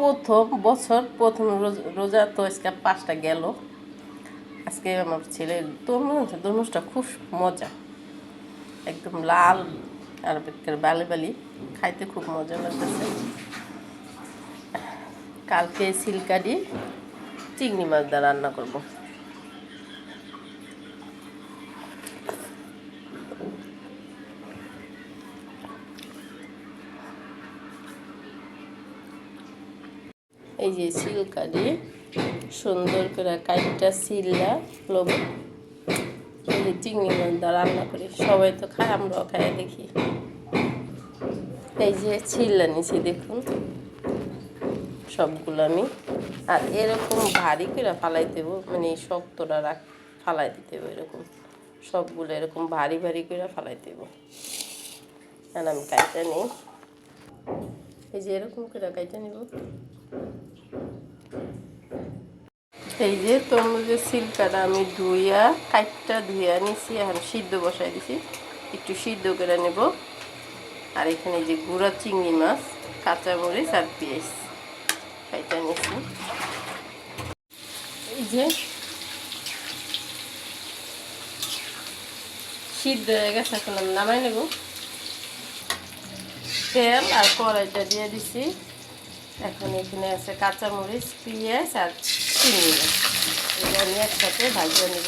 প্রথম বছর, প্রথম রোজ- তো আজকে পাঁচটা গেল। আজকে আমার ছেলে তরমুজ তরমুজটা খুব মজা। একদম লাল আর বালি বালি। খাইতে খুব মজা লাগতেছে। কালকে সিলকাডি চিংড়ি মাছ দ্বারা রান্না করব। এই যে সিলকাডি সুন্দর করে কাইটটা সিল্লা লবণ এই যে চিংড়ি মাছ রান্না করি। সবাই তো খায়, আমরাও খাই, দেখি। এই যে ছিল্লা নিছি, দেখুন। সবগুলো আমি। আর এরকম ভারী করে ফালাই দেবো মানে শক্তটা রাখ, ফালাই দিতে হবে এরকম। সবগুলো এরকম ভারী ভারী করে ফালাই দেবো আর আমি কাইটা নিই। এই যে এরকম করে কাইটা নিব। এই যে তরমুজের সিল্কাটা আমি ধুইয়া কাইটটা ধুইয়া নিছি, এখন সিদ্ধ বসাই দিছি। একটু সিদ্ধ করে নেব। আর এখানে যে গুঁড়া চিংড়ি মাছ, কাঁচামরিচ আর পেঁয়াজ, এটা নিছি। এই যে সিদ্ধ হয়ে গেছে, এখন আমি নামাই নেব। তেল আর কড়াইটা দিয়ে দিছি। এখন এখানে আছে কাঁচামরিচ, পেঁয়াজ আর মাছ এটা আমি একসাথে ভাজিয়ে নেব।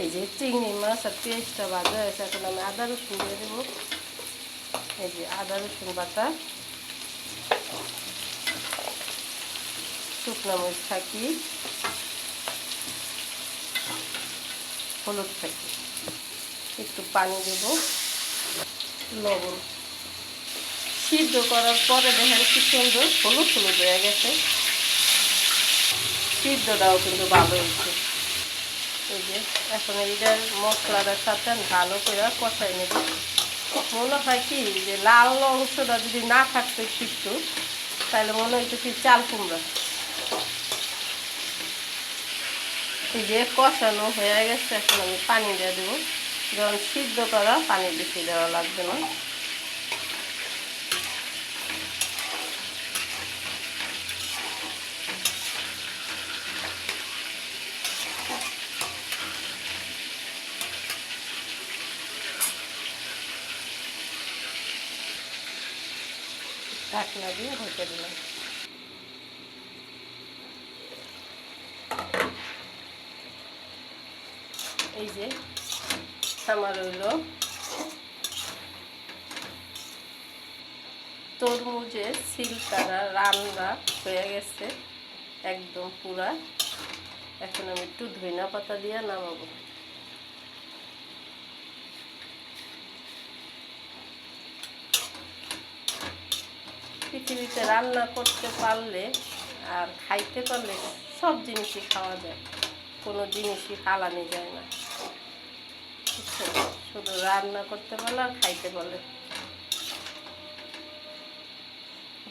এই যে চিংড়ি মাছ আর পেঁয়াজটা ভাজা হয়েছে, এখন আমি আদা রসুন দিয়ে দেবো। এই যে আদা রসুন বাটা। শুকনো মরিচ থাকি। হলুদ থাকি। একটু পানি দেব। লবণ। সিদ্ধ করার পরে দেখেন কি সুন্দর হলুদ হলুদ হয়ে গেছে। সিদ্ধটাও কিন্তু ভালো হয়েছে। এই যে, এখন এইটার মশলাটার সাথে ভালো করে কষাই নেব। মনে হয় কি যে লাল অংশটা যদি না থাকতো একটু তাহলে মনে হইতো কি চাল কুমড়া। এই যে কষানো হয়ে গেছে, এখন আমি পানি দিয়ে দেবো। যখন সিদ্ধ করা পানি বেশি দেওয়া লাগবে না। ঢাকনা দিয়ে ঢেকে দিলাম এই যে, আমার হইল তরমুজের সিলকারা রান্না হয়ে গেছে, একদম পুরা। এখন আমি একটু ধইনা পাতা দিয়ে নামাবো। পৃথিবীতে রান্না করতে পারলে আর খাইতে পারলে সব জিনিসই খাওয়া যায়। কোনো জিনিসই ফালানি যায় না। শুধু রান্না করতে পারলে আর খাইতে পারলে।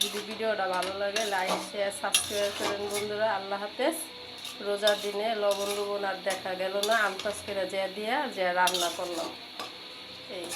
যদি ভিডিওটা ভালো লাগে লাইক শেয়ার সাবস্ক্রাইব করেন বন্ধুরা। আল্লাহ হাফেজ। রোজার দিনে লবণ লবণ আর দেখা গেল না। আমতাজ করে যে দিয়া যে রান্না করলাম। এই।